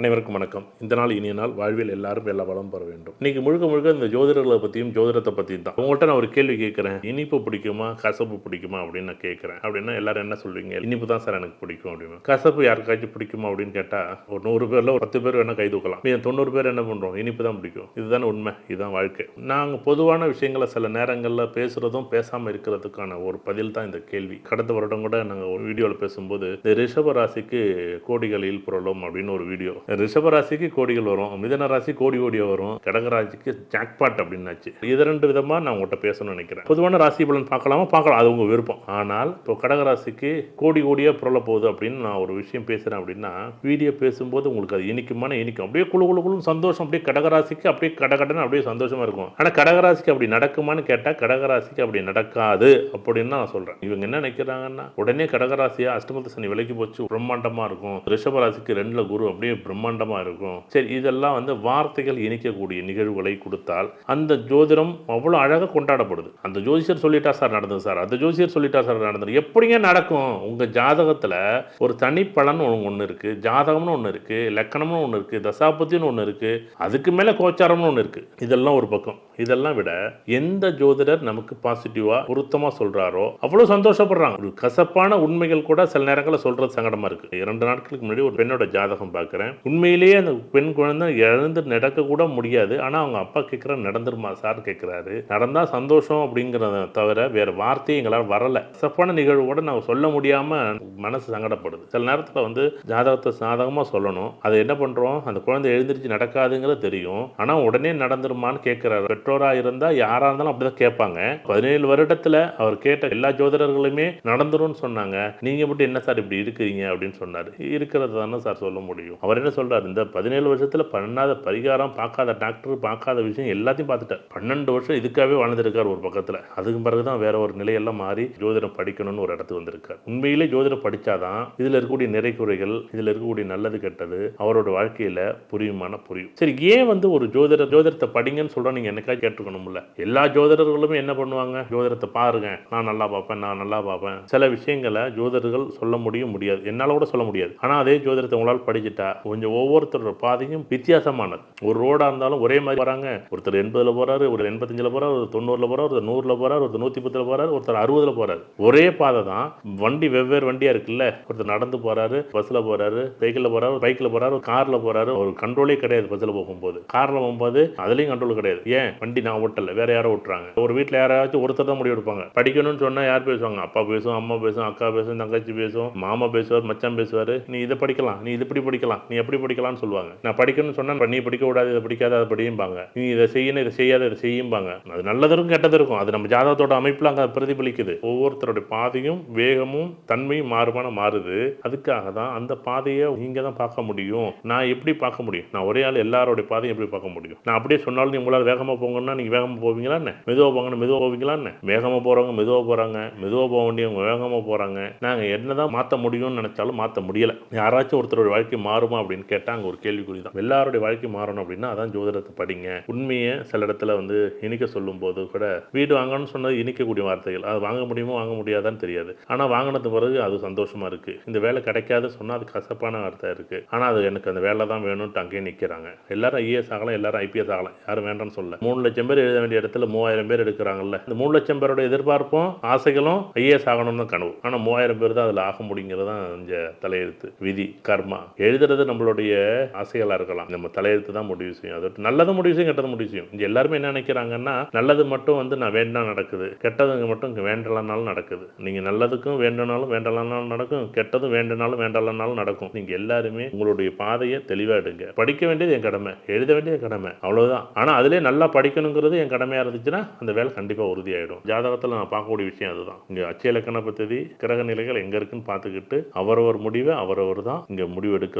அனைவருக்கும் வணக்கம். இந்த நாள் இனிய நாள். வாழ்வில் எல்லாரும் எல்லா வளம் பெற வேண்டும். இன்னைக்கு முழுக்க முழுக்க இந்த ஜோதிடர்களை பற்றியும் ஜோதிடத்தை பற்றியும் தான். உங்கள்கிட்ட நான் ஒரு கேள்வி கேட்குறேன். இனிப்பு பிடிக்குமா கசப்பு பிடிக்குமா அப்படின்னு நான் கேட்குறேன். அப்படின்னா எல்லாரும் என்ன சொல்வீங்க? இனிப்பு தான் சார் எனக்கு பிடிக்கும் அப்படின்னு. கசப்பு யாருக்காச்சும் பிடிக்குமா அப்படின்னு கேட்டால் ஒரு நூறு பேரில் ஒரு பத்து பேர் வேணால் கை தூக்கலாம். மீதி தொண்ணூறு பேர் என்ன பண்ணுறோம் இனிப்பு தான் பிடிக்கும். இதுதானே உண்மை. இதுதான் வாழ்க்கை. நாங்கள் பொதுவான விஷயங்களை சில நேரங்களில் பேசுகிறதும் பேசாமல் இருக்கிறதுக்கான ஒரு பதில் தான் இந்த கேள்வி. கடந்த வருடம் கூட நாங்கள் ஒரு வீடியோவில் பேசும்போது இந்த ரிஷப ராசிக்கு கோடிகளில் புரளும் அப்படின்னு ஒரு வீடியோ. ரிஷபராசிக்கு கோடிகள் வரும் மிதன ராசி கோடி கோடியா வரும் கடகராசிக்கு ஜாக்பாட் அப்படின்னாச்சு. இது ரெண்டு விதமாக நான் உங்கள்கிட்ட பேசணும்னு நினைக்கிறேன். பொதுவான ராசி பலன் பார்க்கலாமா? பார்க்கலாம். அது உங்கள் விருப்பம். ஆனால் இப்போ கடகராசிக்கு கோடி கோடியா புரள போகுது அப்படின்னு நான் ஒரு விஷயம் பேசுகிறேன் அப்படின்னா வீடியோ பேசும்போது உங்களுக்கு அது இனிக்குமான இனிக்கும். அப்படியே குழு குழு குழு சந்தோஷம் அப்படியே கடகராசிக்கு அப்படியே கடகடன்னு அப்படியே சந்தோஷமாக இருக்கும். ஆனால் கடகராசிக்கு அப்படி நடக்குமான்னு கேட்டால் கடகராசிக்கு அப்படி நடக்காது அப்படின்னு நான் சொல்கிறேன் இவங்க என்ன நினைக்கிறாங்கன்னா உடனே கடகராசியாக அஷ்டமத்து சனி விலைக்கு போச்சு. பிரம்மாண்டமாக இருக்கும். ரிஷபராசிக்கு ரெண்டில் குரு அப்படியே பிரம்மாண்டமாக இருக்கும். சரி இதெல்லாம் வந்து வார்த்தைகள் இணைக்கக்கூடிய நிகழ்வுகளை கொடுத்தால் அந்த ஜோதிடம் அவ்வளோ அழகாக கொண்டாடப்படுது. அந்த ஜோதிஷர் சொல்லிட்டா சார் நடந்தது சார் அந்த ஜோசியர் சொல்லிட்டா சார் நடந்தது. எப்படிங்க நடக்கும்? உங்கள் ஜாதகத்தில் ஒரு தனி பலன் ஒன்று இருக்கு ஜாதகம்னு ஒன்று இருக்கு லக்கணம்னு ஒன்று இருக்கு தசாபத்தின்னு ஒன்று இருக்கு அதுக்கு மேலே கோச்சாரம்னு ஒன்று இருக்கு. இதெல்லாம் ஒரு பக்கம். இதெல்லாம் விட எந்த ஜோதிடர் நமக்கு பாசிட்டிவாக பொருத்தமாக சொல்கிறாரோ அவ்வளோ சந்தோஷப்படுறாங்க. ஒரு கசப்பான உண்மைகள் கூட சில நேரங்களில் சொல்கிறது சங்கடமாக இருக்கு. இரண்டு நாட்களுக்கு முன்னாடி ஒரு பெண்ணோட ஜாதகம் பார்க்குறேன் உண்மையிலேயே அந்த பெண் குழந்தை எழுந்து நடக்க கூட முடியாது. ஆனால் அவங்க அப்பா கேட்குற நடந்துருமா சார்? கேட்குறாரு நடந்தால் சந்தோஷம் அப்படிங்கிறத தவிர வேறு வார்த்தையும் எங்களால் வரலை. சப்பான நிகழ்வு கூட நான் சொல்ல முடியாமல் மனசு சங்கடப்படுது. சில நேரத்தில் வந்து ஜாதகத்தை சாதகமாக சொல்லணும். அதை என்ன பண்ணுறோம் அந்த குழந்தை எழுந்திரிச்சு நடக்காதுங்கிறது தெரியும். ஆனால் உடனே நடந்துருமான்னு கேட்குறாரு பெற்றோராக இருந்தால் யாராக இருந்தாலும் அப்படி தான் கேட்பாங்க. பதினேழு வருடத்தில் அவர் கேட்ட எல்லா ஜோதிடர்களுமே நடந்துரும்னு சொன்னாங்க. நீங்கள் மட்டும் என்ன சார் இப்படி இருக்கிறீங்க? அப்படின்னு சொன்னார். இருக்கிறது தானே சார் சொல்ல முடியும். அவர் என்ன சொல்கிறார் இந்த பதினேழு வருஷத்தில் பண்ணாத பரிகாரம் பார்க்காத டாக்டர் பார்க்காத விஷயம் எல்லாத்தையும் பார்த்துட்டேன் பன்னெண்டு வருஷம் இதுக்காகவே வாழ்ந்திருக்கார் ஒரு பக்கத்தில். அதுக்கு பிறகு தான் வேற ஒரு நிலையெல்லாம் மாறி ஜோதிடம் படிக்கணும்னு ஒரு இடத்துக்கு வந்திருக்கார். உண்மையிலே ஜோதிடம் படிச்சாதான் இதில் இருக்கக்கூடிய நிறை குறைகள் இதில் இருக்கக்கூடிய நல்லது கெட்டது அவரோட வாழ்க்கையில் புரியுமான புரியும். சரி ஏன் வந்து ஒரு ஜோதிட ஜோதிடத்தை படிங்கன்னு சொல்கிறோம் நீங்கள் என்னக்கா கேட்டுக்கணும்ல எல்லா ஜோதிடர்களுமே என்ன பண்ணுவாங்க? ஜோதிடத்தை பாருங்க. நான் நல்லா பார்ப்பேன் நான் நல்லா பார்ப்பேன். சில விஷயங்களை ஜோதிடர்கள் சொல்ல முடியும் முடியாது. என்னால் கூட சொல்ல முடியாது. ஆனால் அதே ஜோதிடத்தை உங்களால் படிச்சுட்டா கொஞ்சம் ஒவ்வொருத்தரோட பாதையும் வித்தியாசமானது. ஒரு ரோடாக இருந்தாலும் ஒரே மாதிரி வராங்க. ஒருத்தர் எண்பதில் போகிறாரு ஒரு எண்பத்தஞ்சில் போகிறார் ஒரு தொண்ணூறில் போகிறார் ஒருத்தர் நூறில் போகிறார் ஒருத்தர் நூற்றி பத்தில் போகிறார் ஒருத்தர் அறுபதில் போறாரு. ஒரே பாதை தான். வண்டி வெவ்வேறு வண்டியாக இருக்குல்ல. ஒருத்தர் நடந்து போகிறாரு பஸ்ஸில் போகிறாரு சைக்கிளில் போகிறாரு பைக்கில் போகிறாரு காரில் போகிறாரு ஒரு கண்ட்ரோலே கிடையாது பஸ்ஸில் போகும்போது. காரில் போகும்போது அதுலேயும் கண்ட்ரோல் கிடையாது. ஏன்? வண்டி நான் ஓட்டல. வேறு யாரோ ஓட்டுறாங்க. ஒரு வீட்டில் யாராச்சும் ஒருத்தர் தான் முடிவு எடுப்பாங்க படிக்கணும்னு சொன்னால் யார் பேசுவாங்க? அப்பா பேசும் அம்மா பேசும் அக்கா பேசும் தங்கச்சி பேசும் மாமா பேசுவார் மச்சான் பேசுவார். நீ இதை படிக்கலாம். நீ இது இப்படி படிக்கலாம். நீ எப்படி படிக்கலாம்னு சொல்லுவாங்க. நான் படிக்கணும்னு சொன்னால் நீ படிக்க கூடாது இதை படிக்காத அதை படியும்பாங்க. நீ இதை செய்யணும் இதை செய்யாத இதை செய்யும்பாங்க. அது நல்லதற்கும் கெட்டது இருக்கும். அது நம்ம ஜாதகத்தோட அமைப்பில் அங்கே பிரதிபலிக்குது. ஒவ்வொருத்தருடைய பாதையும் வேகமும் தன்மையும் மாறுமான மாறுது. அதுக்காக தான் அந்த பாதையை நீங்கள் தான் பார்க்க முடியும். நான் எப்படி பார்க்க முடியும்? நான் ஒரே ஆள் எல்லாரோடைய பாதையும் எப்படி பார்க்க முடியும்? நான் அப்படியே சொன்னாலும் நீ உங்களால் வேகமாக போங்கன்னா நீங்கள் வேகமாக போவீங்களா என்ன? மெதுவாக போங்கன்னு மெதுவாக போவீங்களா என்ன? வேகமாக போகிறவங்க மெதுவாக போகிறாங்க மெதுவாக போக வேண்டியவங்க வேகமாக போகிறாங்க நாங்கள் என்ன என்னதான் மாற்ற முடியும்னு நினச்சாலும் மாற்ற முடியலை. யாராச்சும் ஒருத்தரோட வாழ்க்கை மாறுமா அப்படின்னு கேட்டால் அங்கே ஒரு கேள்விக்குறி தான். எல்லாருடைய வாழ்க்கை மாறணும் அப்படின்னா அதான் ஜோதிடத்தை படிங்க. உண்மையை சில இடத்துல வந்து இனிக்க சொல்லும் போது கூட வீடு வாங்கணும்னு சொன்னது இனிக்கக்கூடிய வார்த்தைகள். அது வாங்க முடியுமோ வாங்க முடியாதான்னு தெரியாது. ஆனால் வாங்கினது பிறகு அது சந்தோஷமா இருக்குது இந்த வேலை கிடைக்காது சொன்னால் அது கசப்பான வார்த்தை இருக்கு. ஆனால் அது எனக்கு அந்த வேலை தான் வேணும்ட்டு அங்கேயே நிற்கிறாங்க எல்லாரும் ஐஏஎஸ் ஆகலாம் எல்லாரும் ஐபிஎஸ் ஆகலாம். யாரும் வேண்டாம்னு சொல்ல மூணு லட்சம் பேர் எழுத வேண்டிய இடத்துல மூவாயிரம் பேர் எடுக்கிறாங்கல்ல. இந்த மூணு லட்சம் பேரோட எதிர்பார்ப்பும் ஆசைகளும் ஐஏஎஸ் ஆகணும்னு கனவு. ஆனால் மூவாயிரம் பேர் தான் அதில் ஆக முடியுங்கிறது தான் இந்த தலையெழுத்து. விதி கர்மா. எழுதுறது நம்மளோட நம்மளுடைய ஆசைகளா இருக்கலாம். நம்ம தலையெழுத்து தான் முடிவு செய்யும். அது நல்லது முடிவு செய்யும் கெட்டது முடிவு செய்யும். இங்கே எல்லாருமே என்ன நினைக்கிறாங்கன்னா நல்லது மட்டும் வந்து நான் வேண்டாம் நடக்குது. கெட்டதுங்க மட்டும் இங்கே வேண்டலனாலும் நடக்குது. நீங்கள் நல்லதுக்கும் வேண்டனாலும் வேண்டலனாலும் நடக்கும். கெட்டதும் வேண்டனாலும் வேண்டலனாலும் நடக்கும். நீங்கள் எல்லாருமே உங்களுடைய பாதையை தெளிவாக எடுங்க. படிக்க வேண்டியது என் கடமை. எழுத வேண்டியது கடமை. அவ்வளோதான் ஆனால் அதிலே நல்லா படிக்கணுங்கிறது என் கடமையாக இருந்துச்சுன்னா அந்த வேலை கண்டிப்பாக உறுதியாயிடும். ஜாதகத்தில் நான் பார்க்கக்கூடிய விஷயம் அதுதான். இங்கே அச்சய இலக்கண பத்தி கிரக நிலைகள் எங்கே இருக்குன்னு பார்த்துக்கிட்டு அவரவர் முடிவை அவரவர் தான் இங்கே முடிவெடுக்க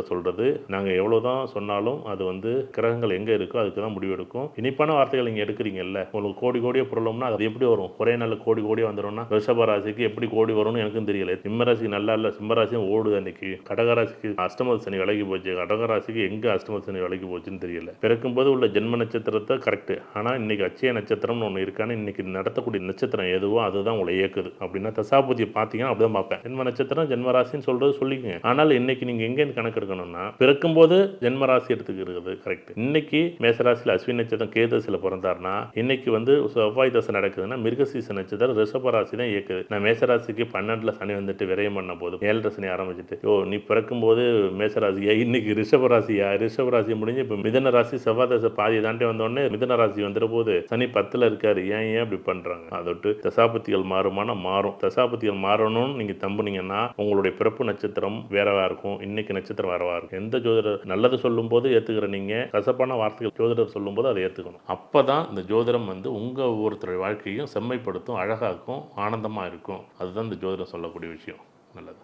நாங்கள் நாங்க எவ்வளவுதான் சொன்னாலும் அது வந்து கிரகங்கள் எங்க இருக்கோ அதுக்கு தான் முடிவெடுக்கும். இனிப்பான வார்த்தைகள் நீங்க எடுக்கிறீங்கல்ல? உங்களுக்கு கோடி கோடியே புரளம்னா அது எப்படி வரும்? ஒரே நாள் கோடி கோடியே வந்துடும்னா ரிஷப ராசிக்கு எப்படி கோடி வரும்னு எனக்கும் தெரியல. சிம்மராசிக்கு நல்லா இல்லை சிம்மராசியும் ஓடுது அன்னைக்கு. கடகராசிக்கு அஷ்டம சனி விலகி போச்சு. கடகராசிக்கு எங்க அஷ்டம சனி விலகி போச்சுன்னு தெரியல. பிறக்கும்போது உள்ள ஜென்ம நட்சத்திரத்தை கரெக்ட் ஆனால் இன்னைக்கு அச்சய நட்சத்திரம்னு ஒன்று இருக்கான்னு இன்னைக்கு நடத்தக்கூடிய நட்சத்திரம் எதுவோ அதுதான் உங்களை இயக்குது. அப்படின்னா தசாபதியை பார்த்தீங்கன்னா அப்படிதான் பார்ப்பேன். ஜென்ம நட்சத்திரம் ஜென்ம ராசின்னு சொல்றது சொல்லிக்கங்க. ஆனால் இன்னைக்கு நீங்க எங்கேருந்து கணக்கு எடுக்கணும்னா பிற பிறக்கும்போது ஜென்மராசி எடுத்துக்கிறது கரெக்ட் இன்னைக்கு மேசராசியில் அஸ்வினி நட்சத்திரம் கேதசியில் பிறந்தாருன்னா இன்னைக்கு வந்து செவ்வாய் தசை நடக்குதுன்னா மிருகசீச நட்சத்திரம் ரிஷபராசி தான் இயக்குது. நான் மேசராசிக்கு பன்னெண்டுல சனி வந்துட்டு விரயம் பண்ண போது ஏழரை சனி ஆரம்பிச்சுட்டு ஓ நீ பிறக்கும்போது மேசராசியா? இன்னைக்கு ரிஷபராசியா ரிஷபராசி முடிஞ்சு இப்போ மிதன ராசி செவ்வாய் தசை பாதி தாண்டி வந்தோடனே மிதன ராசி வந்துட போது சனி பத்துல இருக்காரு. ஏன் ஏன் இப்படி பண்றாங்க? அதோட்டு தசாபத்திகள் மாறுமானா மாறும். தசாபத்திகள் மாறணும்னு நீங்க தம்புனீங்கன்னா உங்களுடைய பிறப்பு நட்சத்திரம் வேறவா இருக்கும். இன்னைக்கு நட்சத்திரம் வேறவா இருக்கும். எந்த ஜோதிடர் நல்லது சொல்லும் போது ஏத்துக்கிற நீங்க கசப்பான வார்த்தைகள் ஜோதிடர் சொல்லும் போது அதை ஏத்துக்கணும். அப்பதான் இந்த ஜோதிடம் வந்து உங்க ஒவ்வொருத்தருடைய வாழ்க்கையும் செம்மைப்படுத்தும் அழகாக்கும் ஆனந்தமா இருக்கும். அதுதான் இந்த ஜோதிடம் சொல்லக்கூடிய விஷயம். நல்லது.